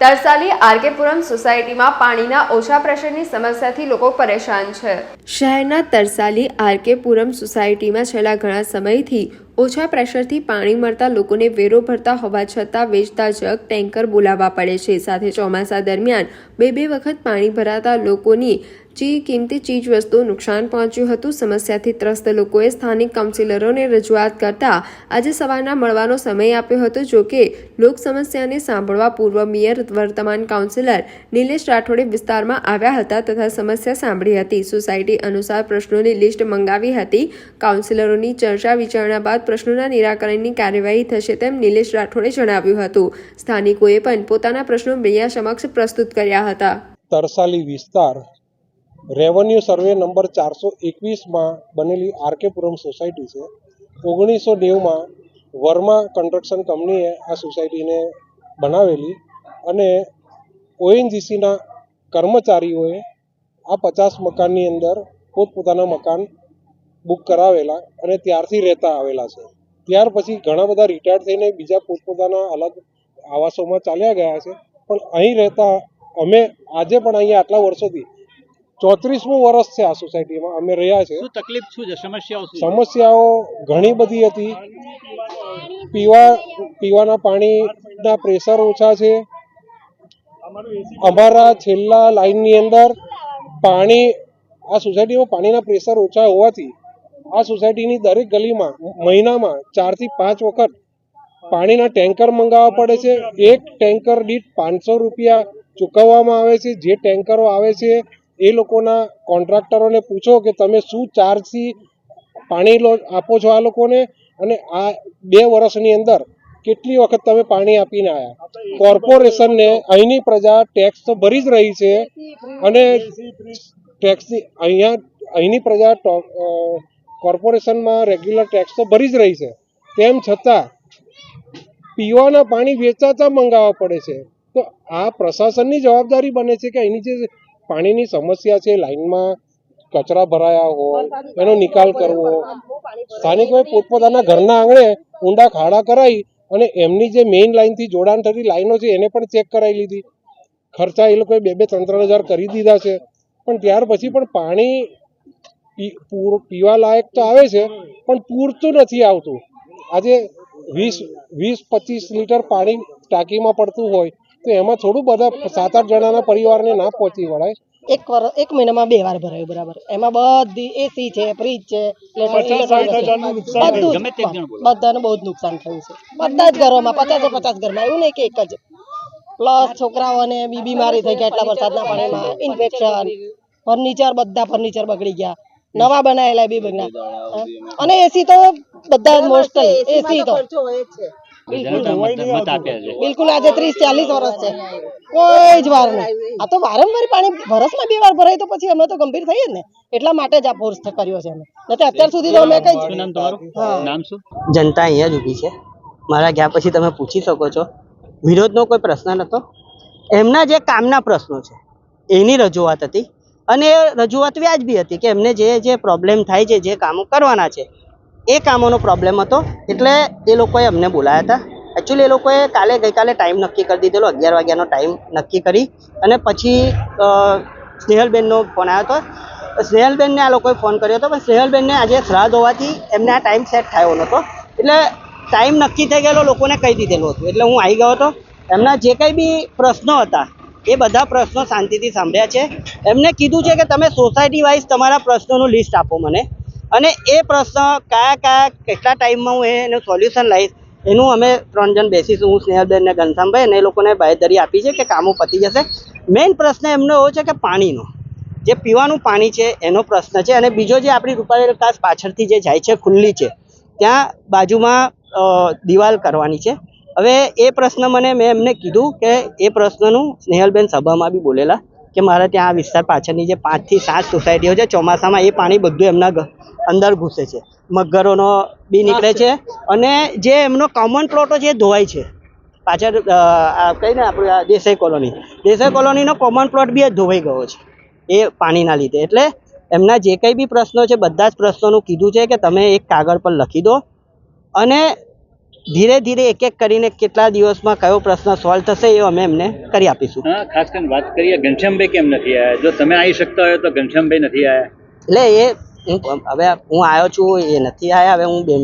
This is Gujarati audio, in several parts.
તરસાલી આરકેપુરમ સોસાયટીમાં પાણીના ઓછા પ્રેશરની સમસ્યાથી લોકો પરેશાન છે. શહેરના તરસાલી આરકેપુરમ સોસાયટીમાં છેલ્લા ઘણા સમયથી ઓછા પ્રેશરથી પાણી મળતા લોકોને વેરો ભરતા હોવા છતાં વેચતા જગ ટેન્કર બોલાવવા પડે છે. સાથે ચોમાસા દરમિયાન બે બે વખત પાણી ભરાતા લોકોની જે કિંમતી ચીજ વસ્તુઓ નુકસાન પહોંચ્યું હતું. સમસ્યાથી ત્રસ્ત લોકોએ સ્થાનિક કાઉન્સિલરોને રજૂઆત કરતા આજે સવારના મળવાનો સમય આપ્યો હતો. જો કે લોક સમસ્યાને સાંભળવા પૂર્વ મેયર, વર્તમાન કાઉન્સિલર નિલેશ રાઠોડે વિસ્તારમાં આવ્યા હતા તથા સમસ્યા સાંભળી હતી. સોસાયટી અનુસાર પ્રશ્નોની લિસ્ટ મંગાવી હતી. કાઉન્સિલરોની ચર્ચા વિચારણા બાદ પ્રશ્નોના નિરાકરણની કાર્યવાહી થશે તેમ નિલેશ રાઠોડે જણાવ્યું હતું. સ્થાનિકોએ પણ પોતાના પ્રશ્નો મેયર સમક્ષ પ્રસ્તુત કર્યા હતા. તરસાલી વિસ્તાર, રેવન્યુ સર્વે નંબર ચારસો એકવીસમાં બનેલી આરકેપુરમ સોસાયટી છે. ઓગણીસો નેવુંમાં વર્મા કન્સ્ટ્રક્શન કંપનીએ આ સોસાયટીને બનાવેલી અને ઓએનજીસીના કર્મચારીઓએ આ પચાસ મકાનની અંદર પોતપોતાના મકાન બુક કરાવેલા અને ત્યારથી રહેતા આવેલા છે. ત્યાર પછી ઘણા બધા રિટાયર થઈને બીજા પોતપોતાના અલગ આવાસોમાં ચાલ્યા ગયા છે. પણ અહીં રહેતા અમે આજે પણ અહીંયા આટલા વર્ષોથી ચોત્રીસમું વર્ષ છે આ સોસાયટીમાં અમે રહ્યા છે. તકલીફ શું છે? સમસ્યાઓ સમસ્યાઓ ઘણી બધી હતી. પીવા પીવાના પાણીના પ્રેશર ઓછા છે. અમારા છેલ્લા લાઈનની અંદર પાણી આ સોસાયટીમાં પાણીના પ્રેશર ઓછા હોવાથી આ સોસાયટીની દરેક ગલીમાં મહિનામાં ચારથી પાંચ વખત પાણીના ટેન્કર મંગાવવા પડે છે. એક ટેન્કર દીઠ પાંચસો રૂપિયા ચૂકવવામાં આવે છે. જે ટેન્કરો આવે છે, એ લોકોના કોન્ટ્રાક્ટરોને પૂછો કે તમે શું ચાર્જથી પાણી લો, આપો છો આ લોકોને? અને આ બે વર્ષની અંદર કેટલી વખત તમે પાણી આપીને આવ્યા કોર્પોરેશનને અહીંની પ્રજા ટેક્સ તો ભરી જ રહી છે. અને ટેક્સની અહીંયા અહીંની પ્રજા કોર્પોરેશનમાં રેગ્યુલર ટેક્સ તો ભરી જ રહી છે. તેમ છતાં, પીવાના પાણી વેચાતા મંગાવવા પડે છે. તો આ પ્રશાસનની જવાબદારી બને છે કે અહીંની જે પાણીની સમસ્યા છે લાઈનમાં કચરા ભરાયા હોય, એનો નિકાલ કરવો. સ્થાનિકોએ પોતપોતાના ઘરના આંગણે ઊંડા ખાડા કરાવી અને એમની જે મેઇન લાઇનથી જોડાણ થતી લાઈનો છે, એને પણ ચેક કરાવી લીધી. ખર્ચા એ લોકોએ બે બે ત્રણ ત્રણ હજાર કરી દીધા છે. પણ ત્યાર પછી પણ પાણી પીવા લાયક તો આવે છે પણ પૂરતું નથી આવતું. આજે વીસ વીસ પચીસ લીટર પાણી ટાંકીમાં પડતું હોય તો એમાં થોડું બધા સાત આઠ જણાના પરિવારને ના પહોંચી વળાય. એક વર એક મહિનામાં બે વાર ભરાયું બરાબર. એમાં બધી એસી છે ફ્રીજ છે બધું. બધાને બહુ જ નુકસાન થયું છે. બધા જ ઘરોમાં પચાસે પચાસ ઘરમાં એવું નહીં કે એક જ. પ્લસ છોકરાઓને બી બીમારી થઈ ગયા એટલા વરસાદના પાણીમાં ઇન્ફેક્શન ફર્નિચર બધા ફર્નિચર બગડી ગયા. નવા બનાવેલા બી બધા અને એસી તો બધા મોસ્ટ એસી તો. બિલકુલ. આજે ત્રીસ ચાલીસ વર્ષ છે. કોઈ જ વાર નહીં. આ તો વારંવાર પાણી વરસમાં બે વાર ભરાય તો પછી અમે તો ગંભીર થઈએ જ ને. એટલા માટે જ આ ફોર્સ કર્યો છે અમે. નહીં અત્યાર સુધી તો અમે કઈ નામ નામ શું? જનતા અહીંયા જ ઊભી છે. મારા ગયા પછી તમે પૂછી શકો છો. વિરોધનો કોઈ પ્રશ્ન નહોતો. એમના જે કામના પ્રશ્નો છે એની રજૂઆત હતી. અને રજૂઆત વ્યાજબી હતી કે એમને જે જે પ્રોબ્લેમ થાય છે, જે કામો કરવાના છે, એ કામોનો પ્રોબ્લેમ હતો. એટલે એ લોકોએ અમને બોલાયા હતા. એકચ્યુઅલી એ લોકોએ કાલે ગઈકાલે ટાઈમ નક્કી કરી દીધેલો, અગિયાર વાગ્યાનો ટાઈમ નક્કી કરી. અને પછી સ્નેહલબેનનો ફોન આવ્યો હતો. સ્નેહલબેનને આ લોકોએ ફોન કર્યો હતો, પણ સ્નેહલબેનને આજે શ્રાદ્ધ હોવાથી એમને આ ટાઈમ સેટ થયો નહોતો. એટલે ટાઈમ નક્કી થઈ ગયેલો લોકોને કહી દીધેલું હતું. એટલે હું આવી ગયો હતો. એમના જે કંઈ બી પ્રશ્નો હતા એ બધા પ્રશ્નો શાંતિથી સાંભળ્યા છે. એમને કીધું છે કે તમે સોસાયટી વાઇઝ તમારા પ્રશ્નોનું લિસ્ટ આપો મને. અને એ પ્રશ્ન કયા કયા, કેટલા ટાઈમમાં હું એનું સોલ્યુશન લાવીશ, એનું અમે ત્રણ જણ બેસીશું, હું, સ્નેહલબેન ને ઘનશ્યામભાઈ અને એ લોકોને બાહેધરી આપી છે કે કામો પતી જશે. મેઇન પ્રશ્ન એમનો એવો છે કે પાણીનો. જે પીવાનું પાણી છે, એનો પ્રશ્ન છે. અને બીજો જે આપણી રૂપાળી કાસ પાછળથી જે જાય છે, ખુલ્લી છે, ત્યાં બાજુમાં દિવાલ કરવાની છે. હવે એ પ્રશ્ન મને મેં એમને કીધું કે એ પ્રશ્નનું સ્નેહલબેન સભામાં બી બોલેલા કે મારે ત્યાં આ વિસ્તાર પાછળની જે પાંચથી સાત સોસાયટીઓ છે, ચોમાસામાં એ પાણી બધું એમના અંદર ઘૂસે છે. મગરોનો બી નીકળે છે અને જે એમનો કોમન પ્લોટો છે, એ ધોવાય છે. પાછળ કહીને આપણે દેસાઈ કોલોની. દેસાઈ કોલોનીનો કોમન પ્લોટ બી ધોવાઈ ગયો છે, એ પાણીના લીધે. એટલે એમના જે કંઈ બી પ્રશ્નો છે, બધા જ પ્રશ્નોનું કીધું છે કે તમે એક કાગળ પર લખી દો અને ધીરે ધીરે એક એક કરીને કેટલા દિવસમાં કયો પ્રશ્ન સોલ્વ થશે એ અમે એમને કરી આપીશું. હા ખાસ કરીને વાત કરીએ ઘનશ્યામભાઈ કેમ નથી આવ્યા જો તમે આવી શકતા હોય તો ઘનશ્યામભાઈ નથી આવ્યા એટલે એ હું હવે હું આવ્યો છું એ નથી આવ્યા હવે હું બેન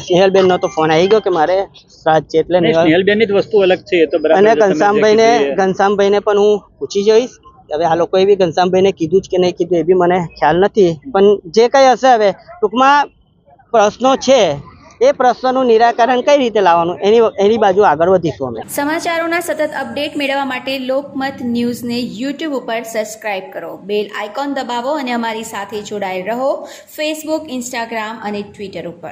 સ્નેહલબેનનો તો ફોન આવી ગયો કે મારે સાત છે એટલે નહીં, નેહલ- સ્નેહલબેનની જ વસ્તુ અલગ છે એ તો બરાબર અને ઘનશ્યામભાઈને ઘનશ્યામભાઈને પણ હું પૂછી જોઈશ. હવે આ લોકોએ બી ઘનશ્યામભાઈને કીધું જ કે નહીં કીધું એ બી મને ખ્યાલ નથી. પણ જે કંઈ હશે હવે ટૂંકમાં પ્રશ્નો છે એ પ્રશ્નનું નિરાકરણ કઈ રીતે લાવવાનું? એની એની બાજુ આગળ વધીશું અમે. સમાચારોના સતત અપડેટ મેળવવા માટે લોકમત ન્યૂઝને યુટ્યુબ ઉપર સબસ્ક્રાઇબ કરો. બેલ આઇકોન દબાવો અને અમારી સાથે જોડાયેલ રહો ફેસબુક, ઇન્સ્ટાગ્રામ અને ટ્વિટર ઉપર.